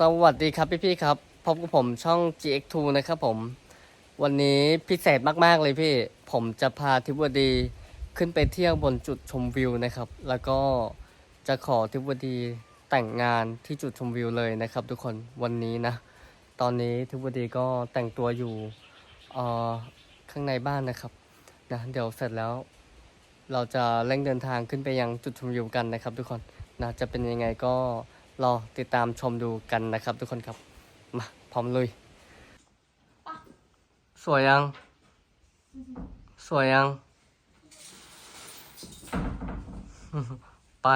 สวัสดีครับพี่ๆครับพบกับผมช่อง GX2 นะครับผม วันนี้พิเศษมากๆเลยพี่ ผมจะพาทิวดีขึ้นไปเที่ยวบนจุดชมวิวนะครับ แล้วก็จะขอทิวดีแต่งงานที่จุดชมวิวเลยนะครับ ทุกคนวันนี้นะ ตอนนี้ทิวดีก็แต่งตัวอยู่เอ่อข้างในบ้านนะครับนะเดี๋ยวเสร็จแล้ว เราจะเร่งเดินทางขึ้นไปยังจุดชมวิวกันนะครับ ทุกคนนะจะเป็นยังไงก็ รอติดตามชมดูกันนะครับ ทุกคนครับ มาพร้อมลุย สวยยัง สวยยัง ไป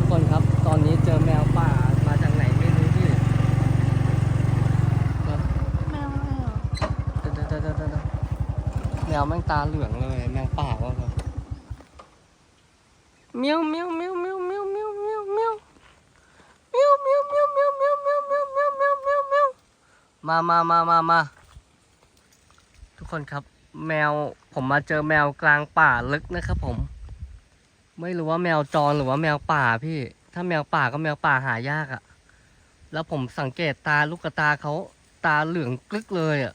ทุกคนครับ ตอนนี้เจอแมวป่ามาจากไหนไม่รู้พี่ครับ แมวอะไรเหรอ เดี๋ยวเดี๋ยวเดี๋ยวเดี๋ยวเดี๋ยว แมงตาเหลืองเลยแมวป่าวะครับเมียวเมียวเมียวเมียวเมียวเมียวเมียวเมียวเมียวเมียวเมียวเมียวเมียวเมียวเมียวเมียวเมียวเมียวเมียวมามามามามาทุกคนครับ แมวผมมาเจอแมวกลางป่าลึกนะครับผม ไม่รู้ว่าแมวจรหรือว่าแมวป่าพี่ ถ้าแมวป่าก็แมวป่าหายากอะแล้วผมสังเกตตาลูกตาเขาตาเหลืองกลึกเลยอะ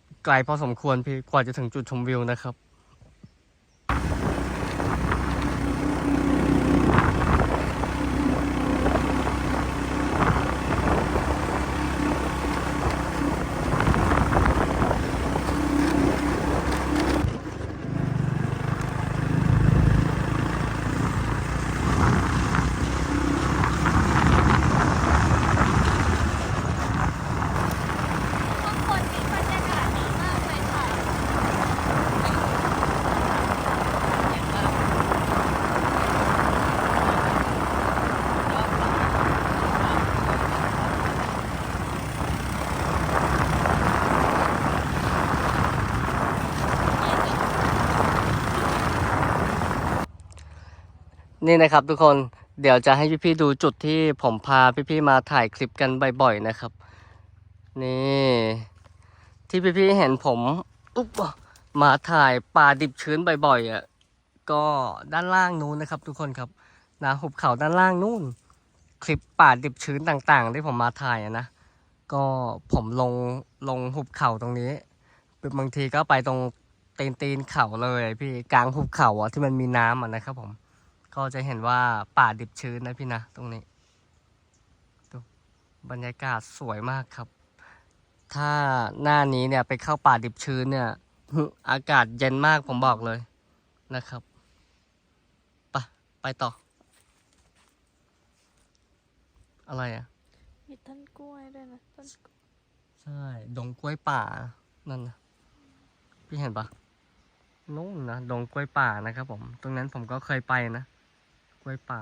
ไกลพอสมควรพี่กว่าจะถึงจุดชมวิวนะครับ ข้างบนนี้บรรยากาศดีมากเลยค่ะ นี่นะครับทุกคนเดี๋ยวจะให้พี่ๆดูจุดที่ผมพาพี่ๆมาถ่ายคลิปกันบ่อยๆนะครับ นี่ ที่พี่ๆเห็นผมอุ๊บมาถ่ายป่าดิบชื้นบ่อยๆอะก็ด้านล่างนู้นนะครับ ทุกคนครับนะหุบเขาด้านล่างนู่น คลิปป่าดิบชื้นต่างๆ ที่ผมมาถ่ายนะก็ผมลงลงหุบเขาตรงนี้บางทีก็ไปตรงตีนตีนเขาเลย พี่กลางหุบเขาอะที่มันมีน้ำอะนะครับผม ก็จะเห็นว่าป่าดิบชื้นนะพี่นะตรงนี้ดูบรรยากาศสวยมากครับ ถ้าหน้านี้เนี่ยไปเข้าป่าดิบชื้นเนี่ย อากาศเย็นมากผมบอกเลยนะครับไปไปต่อ อะไรอะมีต้นกล้วยด้วยนะต้นกล้วยใช่ดงกล้วยป่านั่นนะพี่เห็นปะนู่นนะดงกล้วยป่านะครับผม ตรงนั้นผมก็เคยไปนะ กล้วยป่า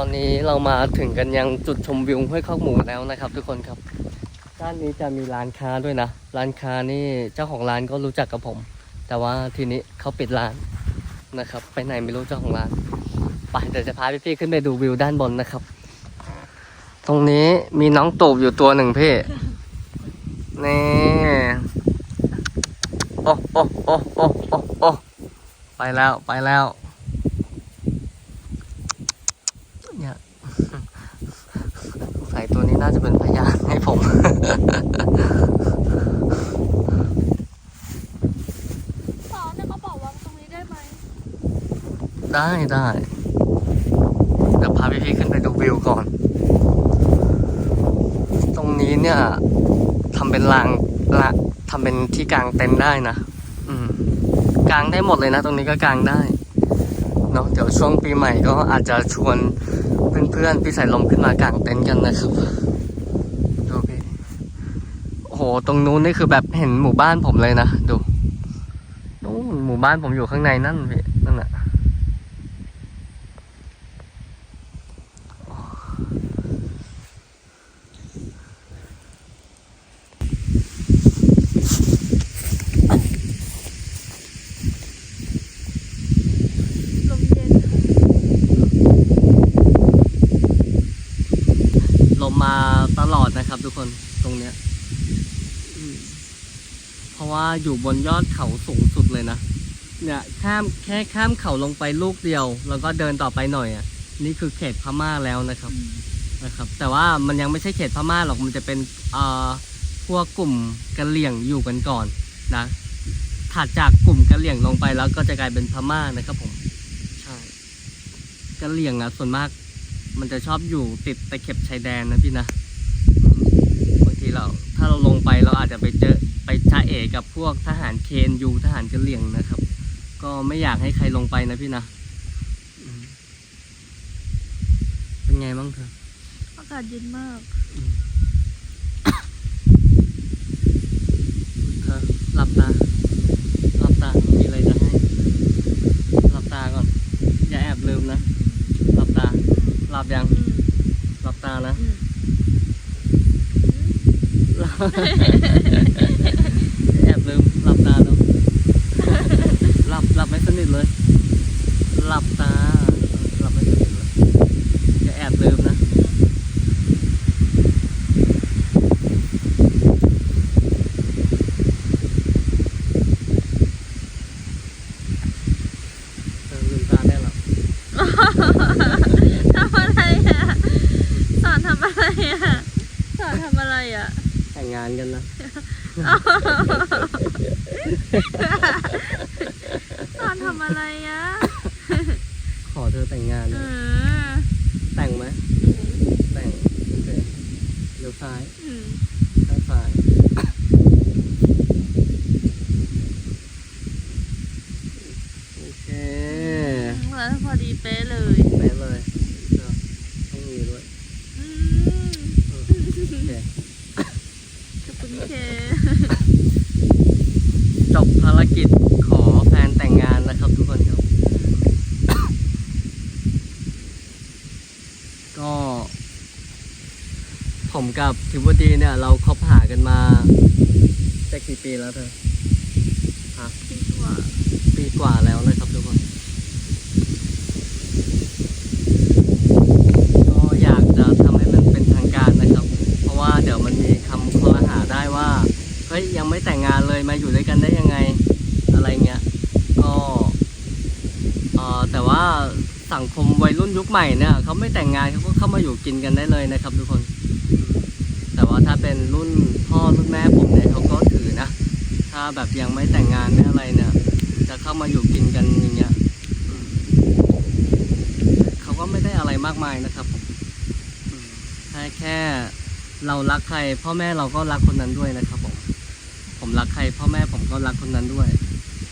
ตอนนี้เรามาถึงกันยังจุดชมวิวห้วยข้าวหมูแล้วนะครับ ทุกคนครับ ด้านนี้จะมีร้านค้าด้วยนะ ร้านค้านี่เจ้าของร้านก็รู้จักกับผม แต่ว่าทีนี้เขาปิดร้านนะครับ ไปไหนไม่รู้เจ้าของร้าน ไปเดี๋ยวจะพาพี่ๆขึ้นไปดูวิวด้านบนนะครับ ตรงนี้มีน้องตูบอยู่ตัวหนึ่งพี่ นี่ โอ้โอ้โอ้โอ้โอ้โอ้ไปแล้วไปแล้ว เนี่ย ใส่ตัวนี้น่าจะเป็นพยานให้ผม สอนเนี่ยเขาบอกวางตรงนี้ได้ไหม ได้ได้เดี๋ยวพาพี่ๆขึ้นไปดูวิวก่อน ตรงนี้เนี่ยทำเป็นลางละทำเป็นที่กลางเต็นท์ได้นะอืมกลางได้หมดเลยนะ ตรงนี้ก็กลางได้เนาะเดี๋ยวช่วงปีใหม่ก็อาจจะชวนเพื่อนๆพี่สายลมขึ้นมากางเต็นท์กันนะครับดูพี่โอ้โหตรงนู้นนี่คือแบบเห็นหมู่บ้านผมเลยนะดูนู้นหมู่บ้านผมอยู่ข้างในนั่นพี่นั่นแหละ ลมเย็น ลมมาตลอดนะ คนตรงเนี้ยเพราะว่าอยู่บนยอดเขาสูงสุดเลยนะเนี่ยข้ามแค่ข้ามเขาลงไปลูกเดียว แล้วก็เดินต่อไปหน่อยอะ นี่คือเขตพม่าแล้วนะครับนะครับ แต่ว่ามันยังไม่ใช่เขตพม่าหรอกมันจะเป็นเอ่อพวกกลุ่มกะเหลี่ยงอยู่กันก่อนนะถัดจากกลุ่มกะเหลี่ยงลงไปแล้วก็จะกลายเป็นพม่านะครับผมใช่กะเหลี่ยงอะส่วนมาก มันจะชอบอยู่ติดตะเข็บชายแดนนะพี่นะ เราถ้าเราลงไปเราอาจจะไปเจอไปจ้าเอกับพวกทหารเคนยูทหารกะเหลี่ยงนะครับ ก็ไม่อยากให้ใครลงไปนะพี่นะอืมเป็นไงบ้างเธออากาศเย็นมากเธอหลับตาหลับตามีอะไรจะให้หลับตาก่อน อย่าแอบลืมนะหลับตาหลับยังอืมหลับตานะอืม แอบลืมหลับตาแล้วหลับหลับไม่สนิทเลย หลับตา หลับไม่สนิทเลยอย่าแอบลืมนะ เออลืมตาได้แล้ว ทำอะไรอะ สอนทำอะไรอะ สอนทำอะไรอะ แต่งงานกันนะ ส อนทำอะไรอะขอเธอแต่งงานอืนะมแต่งไหมแต่งโอเคเลี้ยวซ้ายอืมข้างซ้ายโอเคแล้วพอดีเป๊ะเลยไปเลยเดี๋ยวต้องมีด้วยอืมเออโอเคขอบคุณเคจบภารกิจขอแฟน แต่งงานนะครับทุกคนครับ ก็ ผมกับทิวดีเนี่ย เราคบหากันมาจะกี่ปีแล้วเธอดีกว่าปีกว่าแล้วนะครับทุกคนก็อยากจะทำให้มันเป็นทางการนะครับ เพราะว่าเดี๋ยวมันมีคำคอหาได้ว่าเฮ้ยยังไม่แต่งงานเลยมาอยู่ด้วยกันได้ยังไง อะไรเงี้ย ก็เอ่อแต่ว่าสังคมวัยรุ่นยุคใหม่เนี่ยเขาไม่แต่งงานเขาก็เข้ามาอยู่กินกันได้เลยนะครับ ทุกคน แต่ว่าถ้าเป็นรุ่นพ่อรุ่นแม่ผมเนี่ยเขาก็ถือนะ ถ้าแบบยังไม่แต่งงานไม่อะไรเนี่ย จะเข้ามาอยู่กินกันอย่างเงี้ยเขาก็ไม่ได้อะไรมากมายนะครับผมอืมแค่แค่เรารักใคร พ่อแม่เราก็รักคนนั้นด้วยนะครับผมผมรักใคร พ่อแม่ผมก็รักคนนั้นด้วย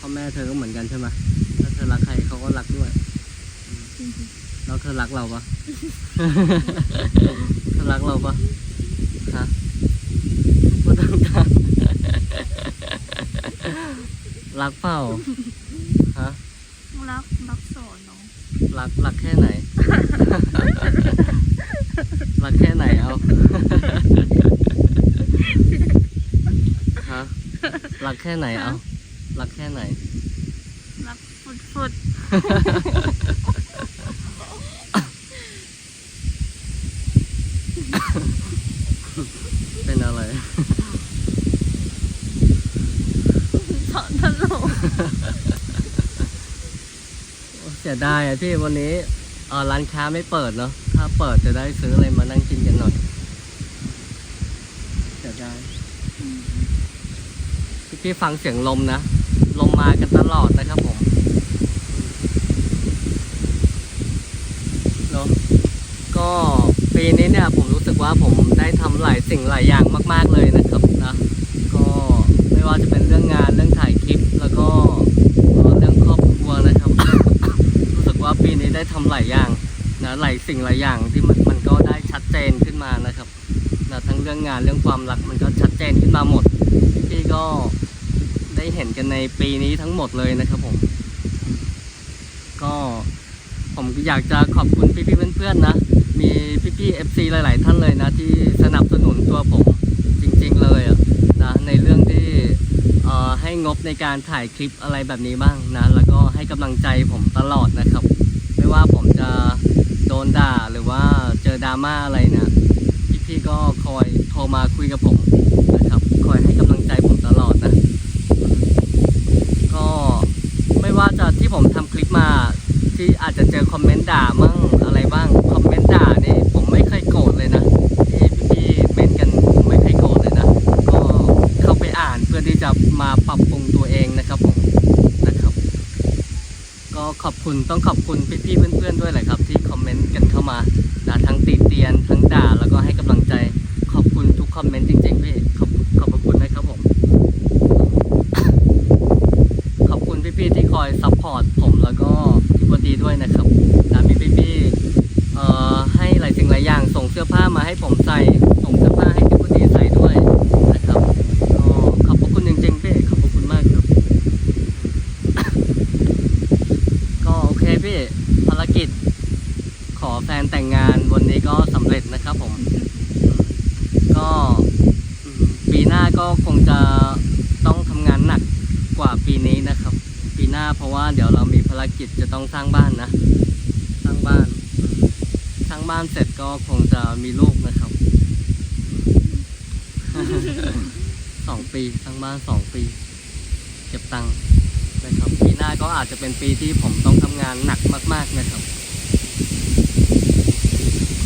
พ่อแม่เธอก็เหมือนกันใช่ไหมถ้าเธอรักใครเขาก็รักด้วยอืมแล้วเธอรักเราปะเธอรักเราปะฮะพูดตามๆรักเปล่าฮะรักรักสอนเนาะรักรักแค่ไหน รักแค่ไหนเอาฮะรักแค่ไหนเอา รักแค่ไหน รับฟุดฟุดเป็นอะไรสอนตลกเสียดายอะที่วันนี้เออร้านค้าไม่เปิดเนาะถ้าเปิดจะได้ซื้ออะไรมานั่งกินกันหน่อยเสียดายพี่พี่ฟังเสียงลมนะ ลมมากันตลอดนะครับผมเนาะก็ปีนี้เนี่ยผมรู้สึกว่าผมได้ทำหลายสิ่งหลายอย่างมาก ๆเลยนะครับนะก็ไม่ว่าจะเป็นเรื่องงานเรื่องถ่ายคลิปแล้วก็เอ่อเรื่องครอบครัวนะครับ รู้สึกว่าปีนี้ได้ทำหลายอย่างนะหลายสิ่งหลายอย่างที่มันมันก็ได้ชัดเจนขึ้นมานะครับนะทั้งเรื่องงานเรื่องความรักมันก็ชัดเจนขึ้นมาหมดพี่ก็ ได้เห็นกันในปีนี้ทั้งหมดเลยนะครับผม ก็ผมอยากจะขอบคุณพี่ๆเพื่อนๆนะ มีพี่ๆ FC หลายๆ ท่านเลยนะ ที่สนับสนุนตัวผมจริงๆเลยอะนะในเรื่องที่เอ่อให้งบในการถ่ายคลิปอะไรแบบนี้บ้างนะ แล้วก็ให้กำลังใจผมตลอดนะครับ ไม่ว่าผมจะโดนด่าหรือว่าเจอดราม่าอะไรนะพี่ๆก็คอยโทรมาคุยกับผมนะครับ คอยให้กำลังใจผมตลอดนะ ก็ไม่ว่าจะที่ผมทำคลิปมา ที่อาจจะเจอคอมเมนต์ด่ามั่งอะไรบ้างคอมเมนต์ด่านี่ผมไม่เคยโกรธเลยนะที่พี่เม้นกันผมไม่เคยโกรธเลยนะก็เข้าไปอ่านเพื่อที่จะมาปรับปรุงตัวเองนะครับผมนะครับ ก็ขอบคุณต้องขอบคุณพี่ๆเพื่อนๆด้วยแหละครับ ที่คอมเมนต์กันเข้ามานะทั้งติเตียนทั้งด่าแล้วก็ให้กำลังใจขอบคุณทุกคอมเมนต์จริงๆพี่ขอบขอบคุณนะครับผมขอบคุณพี่ๆที่คอยซัพพอร์ตผมแล้วก็ ด้วยนะครับนะมีพี่ๆเอ่อให้หลายสิ่งหลายอย่างส่งเสื้อผ้ามาให้ผมใส่ส่งเสื้อผ้าให้พี่บดีใส่ด้วยนะครับก็ขอบพระคุณจริงๆพี่ขอบพระคุณมากครับ ก็โอเคพี่ภารกิจ ขอแฟนแต่งงานวันนี้ก็สำเร็จนะครับผมก็ปีหน้าก็คงจะต้องทำงานหนักกว่าปีนี้นะครับ ปีหน้าเพราะว่าเดี๋ยวเรามีารกิจจะต้องสร้างบ้านนะ สร้างบ้าน สร้างบ้านเสร็จก็คงจะมีลูกนะครับ สองปีสร้างบ้านสองปี เก็บตังค์นะครับ ปีหน้าก็อาจจะเป็นปีที่ผมต้องทำงานหนักมาก ๆนะครับ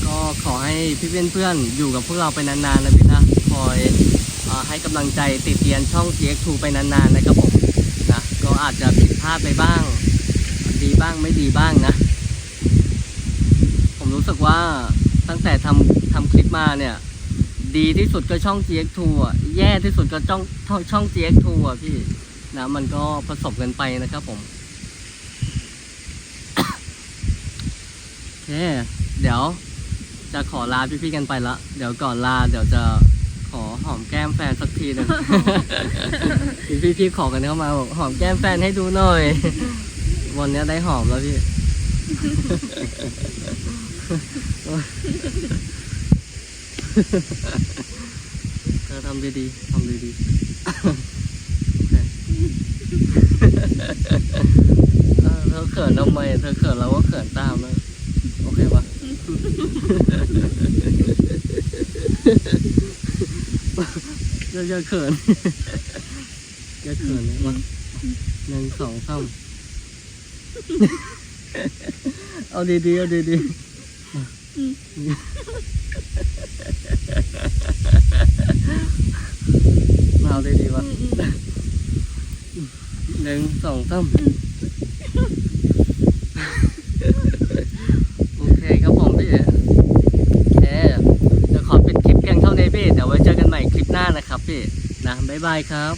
ก็ขอให้พี่เพื่อนๆอยู่กับพวกเราไปนานๆนะพี่นะ คอยอให้กำลังใจติดเตียนช่อง TX2 ไปนานๆนะครับผมนะ ก็อาจจะผิดพลาดไปบ้าง ดีบ้างไม่ดีบ้างนะ ผมรู้สึกว่าตั้งแต่ทำทำคลิปมาเนี่ย ดีที่สุดก็ช่อง TX2 อะแย่ที่สุดก็ช่องช่อง TX2 อะพี่นะมันก็ผสมกันไปนะครับผมโอเคเดี๋ยวจะขอลาพี่ๆกันไปละ เดี๋ยวก่อนลาเดี๋ยวจะขอหอมแก้มแฟนสักทีหนึ่งพี่พี่ๆขอกันเข้ามาบอกหอมแก้มแฟนให้ดูหน่อย วันนี้ได้หอมแล้วพี่ เธอทำดีๆทำดีๆเออเธอเขินทำไม เธอเขินเราก็เขินตามนะโอเคปะอย่าเขินอย่าเขินเลยมาหนึ่งสองสาม เอาดีๆเอาดีๆมาเอาดีๆวะหนึ่งสองสามโอเคครับผมพี่โอเคเดี๋ยวขอปิดคลิปเพียงเท่านี้พี่ เดี๋ยวไว้เจอกันใหม่คลิปหน้านะครับพี่นะบ๊ายบายครับ